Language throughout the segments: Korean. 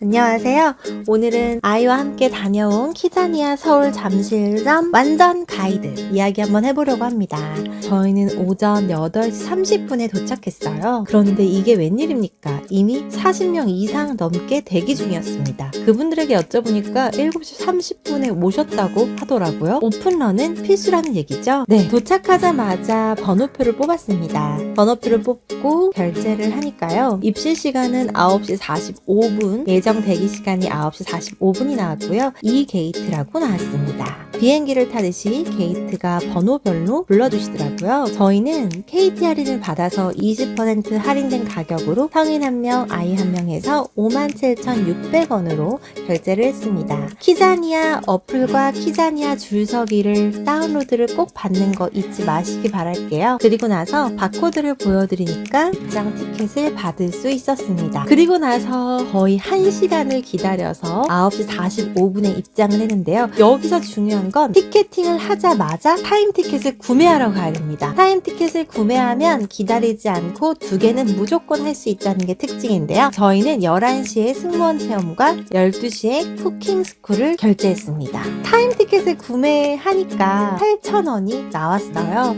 안녕하세요. 오늘은 아이와 함께 다녀온 키자니아 서울 잠실점 완전 가이드 이야기 한번 해보려고 합니다. 저희는 오전 8시 30분에 도착했어요. 그런데 이게 웬일입니까? 이미 40명 이상 넘게 대기 중이었습니다. 그분들에게 여쭤보니까 7시 30분에 오셨다고 하더라고요. 오픈런은 필수라는 얘기죠? 네. 도착하자마자 번호표를 뽑았습니다. 번호표를 뽑고 결제를 하니까요. 입실 시간은 9시 45분, 예정 대기 시간이 9시 45분이 나왔고요. 이 게이트라고 나왔습니다. 비행기를 타듯이 게이트가 번호별로 불러주시더라고요. 저희는 KT 할인을 받아서 20% 할인된 가격으로 성인 한 명, 아이 한 명에서 57,600원으로 결제를 했습니다. 키자니아 어플과 키자니아 줄서기를 다운로드를 꼭 받는 거 잊지 마시기 바랄게요. 그리고 나서 바코드를 보여드리니까 입장 티켓을 받을 수 있었습니다. 그리고 나서 거의 1시간 을 기다려서 9시 45분에 입장을 했는데요. 여기서 중요한 건 티켓팅을 하자마자 타임 티켓을 구매하러 가야 됩니다. 타임 티켓을 구매하면 기다리지 않고 두 개는 무조건 할 수 있다는 게 특징인데요. 저희는 11시에 승무원 체험과 12시에 쿠킹 스쿨을 결제했습니다. 타임 티켓을 구매하니까 8,000원이 나왔어요.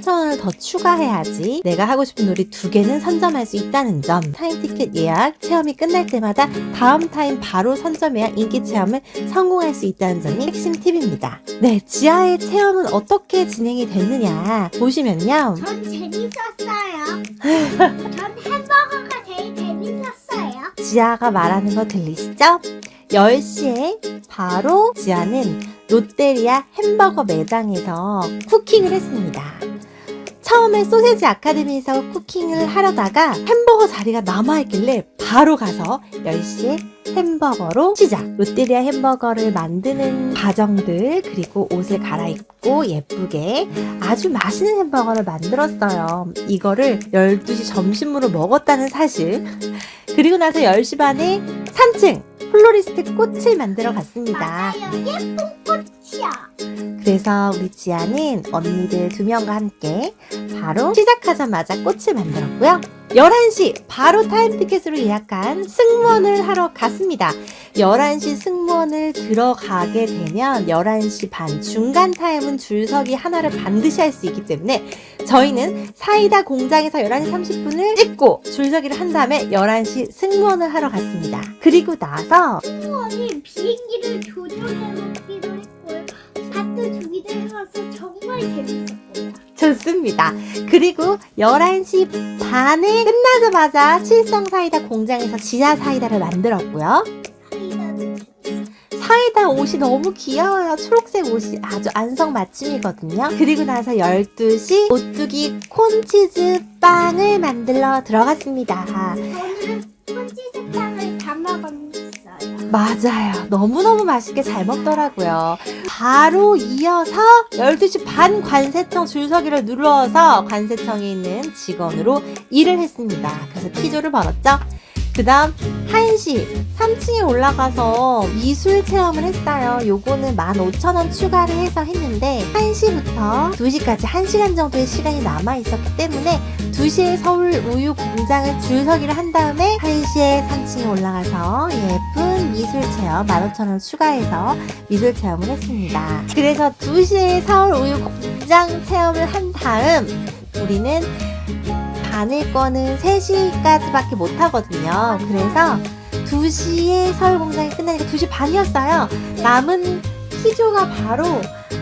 8,000원을 더 추가해야지 내가 하고 싶은 놀이 두 개는 선점할 수 있다는 점. 타임 티켓 예약, 체험이 끝날 때마다 다음 타임 바로 선점해야 인기 체험을 성공할 수 있다는 점이 핵심 팁입니다. 네, 지하의 체험은 어떻게 진행이 됐느냐 보시면요. 전 재밌었어요. 전 햄버거가 제일 재밌었어요. 지아가 말하는 거 들리시죠? 10시에 바로 지아는 롯데리아 햄버거 매장에서 쿠킹을 했습니다. 처음에 소세지 아카데미에서 쿠킹을 하려다가 햄버거 자리가 남아있길래 바로 가서 10시에 햄버거로 시작! 롯데리아 햄버거를 만드는 과정들, 그리고 옷을 갈아입고 예쁘게 아주 맛있는 햄버거를 만들었어요. 이거를 12시 점심으로 먹었다는 사실. 그리고 나서 10시 반에 3층 플로리스트 꽃을 만들어 갔습니다. 맞아요. 예쁜 꽃이야. 그래서 우리 지아는 언니들 두 명과 함께 바로 시작하자마자 꽃을 만들었고요. 11시 바로 타임 티켓으로 예약한 승무원을 하러 갔습니다. 11시 승무원을 들어가게 되면 11시 반 중간 타임은 줄서기 하나를 반드시 할 수 있기 때문에 저희는 사이다 공장에서 11시 30분을 찍고 줄서기를 한 다음에 11시 승무원을 하러 갔습니다. 그리고 나서 승무원이 비행기를 했고요. 밭도 주기도 해서 정말 재밌었고요. 좋습니다. 그리고 11시 반에 끝나자마자 칠성 사이다 공장에서 지하 사이다를 만들었고요. 사이다도 재밌었어요. 사이다 옷이 너무 귀여워요. 초록색 옷이 아주 안성맞춤이거든요. 그리고 나서 12시 오뚜기 콘치즈 빵을 만들러 들어갔습니다. 저는 맞아요. 너무너무 맛있게 잘 먹더라고요. 바로 이어서 12시 반 관세청 줄서기를 눌러서 관세청에 있는 직원으로 일을 했습니다. 그래서 티조를 벌었죠. 그 다음 1시 3층에 올라가서 미술 체험을 했어요. 요거는 15,000원 추가를 해서 했는데 1시부터 2시까지 1시간 정도의 시간이 남아 있었기 때문에 2시에 서울 우유 공장을 줄서기를 한 다음에 1시에 3층에 올라가서 예쁜 미술 체험 15,000원 추가해서 미술 체험을 했습니다. 그래서 2시에 서울 우유 공장 체험을 한 다음 우리는 반일권은 3시까지밖에 못 하거든요. 그래서 2시에 서울 공장이 끝나니까 2시 반이었어요. 남은 키조가 바로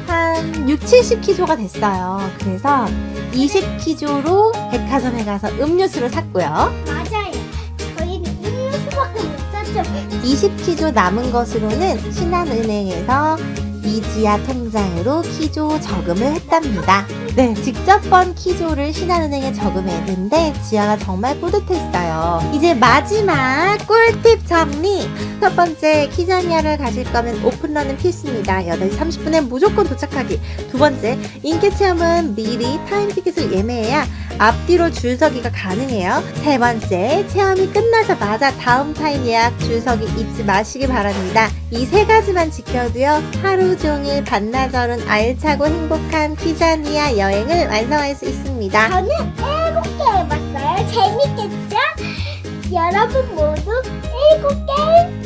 한 6, 70키조가 됐어요. 그래서 20키조로 백화점에 가서 음료수를 샀고요. 맞아요. 저희는 음료수밖에 못 샀죠. 20키조 남은 것으로는 신한은행에서 이지아 통장으로 키조 저금을 했답니다. 네, 직접 번 키조를 신한은행에 저금했는데 지아가 정말 뿌듯했어요. 이제 마지막 꿀팁 정리. 첫 번째, 키자니아를 가실 거면 오픈런은 필수입니다. 8시 30분에 무조건 도착하기. 두 번째, 인기 체험은 미리 타임 티켓을 예매해야 앞뒤로 줄 서기가 가능해요. 세 번째, 체험이 끝나자마자 다음 타임 예약 줄 서기 잊지 마시기 바랍니다. 이 세 가지만 지켜도요, 하루 종일 반나절은 알차고 행복한 키자니아 여행을 완성할 수 있습니다. 저는 일곱 개 해봤어요. 재밌겠죠? 여러분 모두 그리고 게임